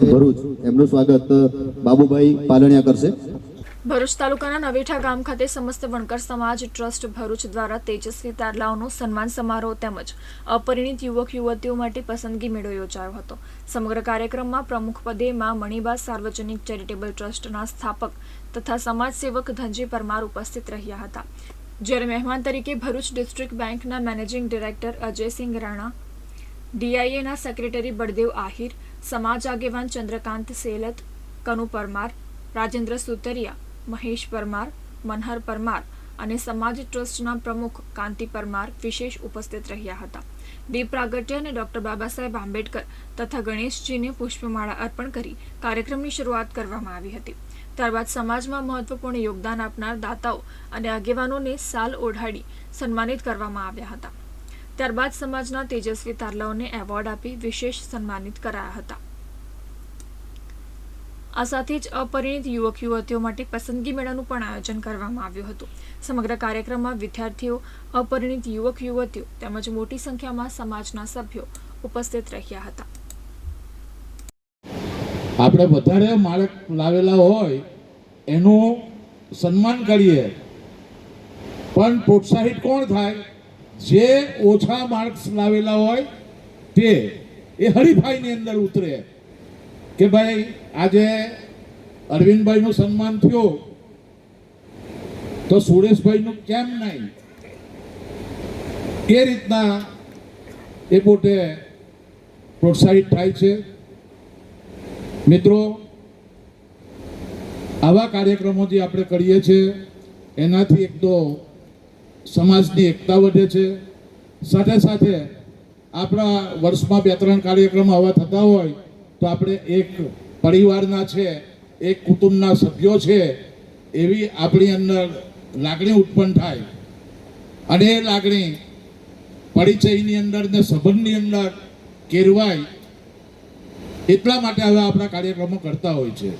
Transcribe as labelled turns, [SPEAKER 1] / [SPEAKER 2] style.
[SPEAKER 1] ભરૂચ. એમનું સ્વાગત બાબુભાઈ પાલણિયા કરશે.
[SPEAKER 2] ભરૂચ તાલુકાના નવેઠા ગામ ખાતે સમસ્ત વણકર સમાજ ટ્રસ્ટ ભરૂચ દ્વારા તેજસ્વી તારલાઓનો સન્માન સમારોહ તેમજ અપરિણિત યુવક યુવતીઓ માટે પસંદગી મેળો યોજાયો હતો. સમગ્ર કાર્યક્રમમાં પ્રમુખ પદે માં મણિબા સાર્વજનિક ચેરિટેબલ ટ્રસ્ટના સ્થાપક તથા સમાજસેવક ધનજી પરમાર ઉપસ્થિત રહ્યા હતા. જ્યારે મહેમાન તરીકે ભરૂચ ડિસ્ટ્રિક્ટ બેંકના મેનેજિંગ ડિરેક્ટર અજયસિંહ રાણા ડીઆઈએના સેક્રેટરી બળદેવ આહિર, સમાજ આગેવાન ચંદ્રકાંત સેલત, કનુ પરમાર, રાજેન્દ્ર સુતરિયા, મહેશ પરમાર, મનહર પરમાર અને સમાજ ટ્રસ્ટના પ્રમુખ કાંતિ પરમાર વિશેષ ઉપસ્થિત રહ્યા હતા. દીપ પ્રાગટ્ય અને ડોક્ટર બાબા સાહેબ આંબેડકર તથા ગણેશજીને પુષ્પમાળા અર્પણ કરી કાર્યક્રમની શરૂઆત કરવામાં આવી હતી. ત્યારબાદ સમાજમાં મહત્વપૂર્ણ યોગદાન આપનાર દાતાઓ અને આગેવાનોને સાલ ઓઢાડી સન્માનિત કરવામાં આવ્યા હતા. ત્યારબાદ સમાજના તેજસ્વી તારલાઓને એવોર્ડ આપી વિશેષ સન્માનિત કરાયા હતા. આ સાથે જ અપરિણિત યુવક યુવતીઓ માટે પસંદગી મેળાનું પણ આયોજન કરવામાં આવ્યું હતું. સમગ્ર કાર્યક્રમમાં વિદ્યાર્થીઓ, અપરિણિત યુવક યુવતીઓ તેમજ મોટી સંખ્યામાં સમાજના સભ્યો ઉપસ્થિત રહ્યા હતા.
[SPEAKER 3] આપણે વધારે માળક લાવેલા હોય એનું સન્માન કરીએ. પણ પ્રોત્સાહિત કોણ થાય? જે ઓછા માર્ક્સ લાવેલા હોય તે એ હરીફાઈની અંદર ઉતરે. કે ભાઈ, આજે અરવિંદભાઈનું સન્માન થયું, તો સુરેશભાઈનું કેમ નહીં? એ રીતના એ પોતે પ્રોત્સાહિત થાય છે. મિત્રો, આવા કાર્યક્રમો જે આપણે કરીએ છીએ, એનાથી એક તો સમાજની એકતા વધે છે. સાથે સાથે આપણા વર્ષમાં બે ત્રણ કાર્યક્રમ આવા થતા હોય, તો આપણે એક પરિવારના છે, એક કુટુંબના સભ્યો છે, એવી આપણી અંદર લાગણી ઉત્પન્ન થાય. અને એ લાગણી પરિચયની અંદર ને સંબંધની અંદર કેરવાય, એટલા માટે હવે આપણા કાર્યક્રમો કરતા હોય છે.